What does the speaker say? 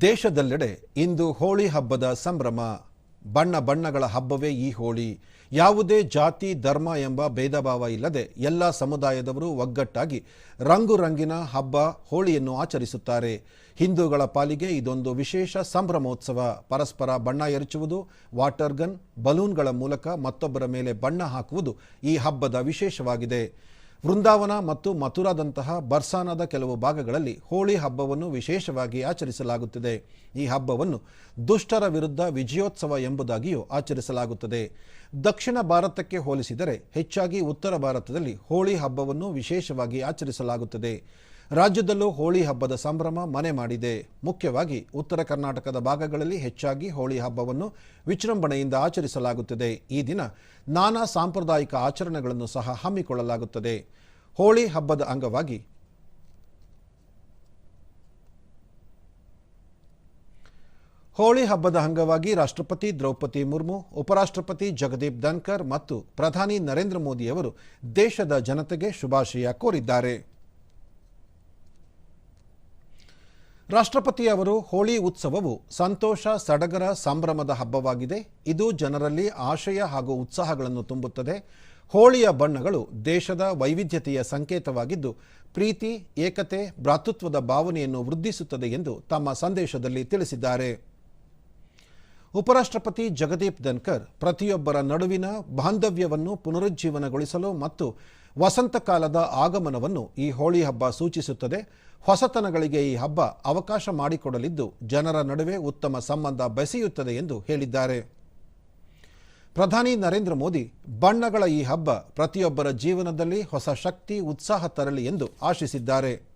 ದೇಶದೆಲ್ಲೆಡೆ ಇಂದು ಹೋಳಿ ಹಬ್ಬದ ಸಂಭ್ರಮ. ಬಣ್ಣ ಬಣ್ಣಗಳ ಹಬ್ಬವೇ ಈ ಹೋಳಿ. ಯಾವುದೇ ಜಾತಿ, ಧರ್ಮ ಎಂಬ ಭೇದ ಭಾವ ಇಲ್ಲದೆ ಎಲ್ಲ ಸಮುದಾಯದವರು ಒಗ್ಗಟ್ಟಾಗಿ ರಂಗು ರಂಗಿನ ಹಬ್ಬ ಹೋಳಿಯನ್ನು ಆಚರಿಸುತ್ತಾರೆ. ಹಿಂದೂಗಳ ಪಾಲಿಗೆ ಇದೊಂದು ವಿಶೇಷ ಸಂಭ್ರಮೋತ್ಸವ. ಪರಸ್ಪರ ಬಣ್ಣ ಎರಚುವುದು, ವಾಟರ್ ಗನ್, ಬಲೂನ್ಗಳ ಮೂಲಕ ಮತ್ತೊಬ್ಬರ ಮೇಲೆ ಬಣ್ಣ ಹಾಕುವುದು ಈ ಹಬ್ಬದ ವಿಶೇಷವಾಗಿದೆ. ವೃಂದಾವನ ಮತ್ತು ಮಥುರಾದಂತಹ ಬರ್ಸಾನದ ಕೆಲವು ಭಾಗಗಳಲ್ಲಿ ಹೋಳಿ ಹಬ್ಬವನ್ನು ವಿಶೇಷವಾಗಿ ಆಚರಿಸಲಾಗುತ್ತದೆ. ಈ ಹಬ್ಬವನ್ನು ದುಷ್ಟರ ವಿರುದ್ಧ ವಿಜಯೋತ್ಸವ ಎಂಬುದಾಗಿಯೂ ಆಚರಿಸಲಾಗುತ್ತದೆ. ದಕ್ಷಿಣ ಭಾರತಕ್ಕೆ ಹೋಲಿಸಿದರೆ ಹೆಚ್ಚಾಗಿ ಉತ್ತರ ಭಾರತದಲ್ಲಿ ಹೋಳಿ ಹಬ್ಬವನ್ನು ವಿಶೇಷವಾಗಿ ಆಚರಿಸಲಾಗುತ್ತದೆ. ರಾಜ್ಯದಲ್ಲೂ ಹೋಳಿ ಹಬ್ಬದ ಸಂಭ್ರಮ ಮನೆ ಮಾಡಿದೆ. ಮುಖ್ಯವಾಗಿ ಉತ್ತರ ಕರ್ನಾಟಕದ ಭಾಗಗಳಲ್ಲಿ ಹೆಚ್ಚಾಗಿ ಹೋಳಿ ಹಬ್ಬವನ್ನು ವಿಜೃಂಭಣೆಯಿಂದ ಆಚರಿಸಲಾಗುತ್ತದೆ. ಈ ದಿನ ನಾನಾ ಸಾಂಪ್ರದಾಯಿಕ ಆಚರಣೆಗಳನ್ನು ಸಹ ಹಮ್ಮಿಕೊಳ್ಳಲಾಗುತ್ತದೆ. ಹೋಳಿ ಹಬ್ಬದ ಅಂಗವಾಗಿ ಹೋಳಿ ಹಬ್ಬದ ಅಂಗವಾಗಿ ರಾಷ್ಟ್ರಪತಿ ದ್ರೌಪದಿ ಮುರ್ಮು, ಉಪರಾಷ್ಟ್ರಪತಿ ಜಗದೀಪ್ ಧನ್ಕರ್ ಮತ್ತು ಪ್ರಧಾನಿ ನರೇಂದ್ರ ಮೋದಿಯವರು ದೇಶದ ಜನತೆಗೆ ಶುಭಾಶಯ ಕೋರಿದ್ದಾರೆ. ರಾಷ್ಟ್ರಪತಿ ಅವರು ಹೋಳಿ ಉತ್ಸವವು ಸಂತೋಷ, ಸಡಗರ, ಸಂಭ್ರಮದ ಹಬ್ಬವಾಗಿದೆ. ಇದು ಜನರಲ್ಲಿ ಆಶಯ ಹಾಗೂ ಉತ್ಸಾಹಗಳನ್ನು ತುಂಬುತ್ತದೆ. ಹೋಳಿಯ ಬಣ್ಣಗಳು ದೇಶದ ವೈವಿಧ್ಯತೆಯ ಸಂಕೇತವಾಗಿದ್ದು, ಪ್ರೀತಿ, ಏಕತೆ, ಭ್ರಾತೃತ್ವದ ಭಾವನೆಯನ್ನು ವೃದ್ಧಿಸುತ್ತದೆ ಎಂದು ತಮ್ಮ ಸಂದೇಶದಲ್ಲಿ ತಿಳಿಸಿದ್ದಾರೆ. ಉಪರಾಷ್ಟ್ರಪತಿ ಜಗದೀಪ್ ಧನ್ಕರ್ ಪ್ರತಿಯೊಬ್ಬರ ನಡುವಿನ ಬಾಂಧವ್ಯವನ್ನು ಪುನರುಜ್ಜೀವನಗೊಳಿಸಲು ಮತ್ತು ವಸಂತ ಕಾಲದ ಆಗಮನವನ್ನು ಈ ಹೋಳಿ ಹಬ್ಬ ಸೂಚಿಸುತ್ತದೆ. ಹೊಸತನಗಳಿಗೆ ಈ ಹಬ್ಬ ಅವಕಾಶ ಮಾಡಿಕೊಡಲಿದ್ದು ಜನರ ನಡುವೆ ಉತ್ತಮ ಸಂಬಂಧ ಬೆಸೆಯುತ್ತದೆ ಎಂದು ಹೇಳಿದ್ದಾರೆ. ಪ್ರಧಾನಿ ನರೇಂದ್ರ ಮೋದಿ ಬಣ್ಣಗಳ ಈ ಹಬ್ಬ ಪ್ರತಿಯೊಬ್ಬರ ಜೀವನದಲ್ಲಿ ಹೊಸ ಶಕ್ತಿ, ಉತ್ಸಾಹ ತರಲಿ ಎಂದು ಆಶಿಸಿದ್ದಾರೆ.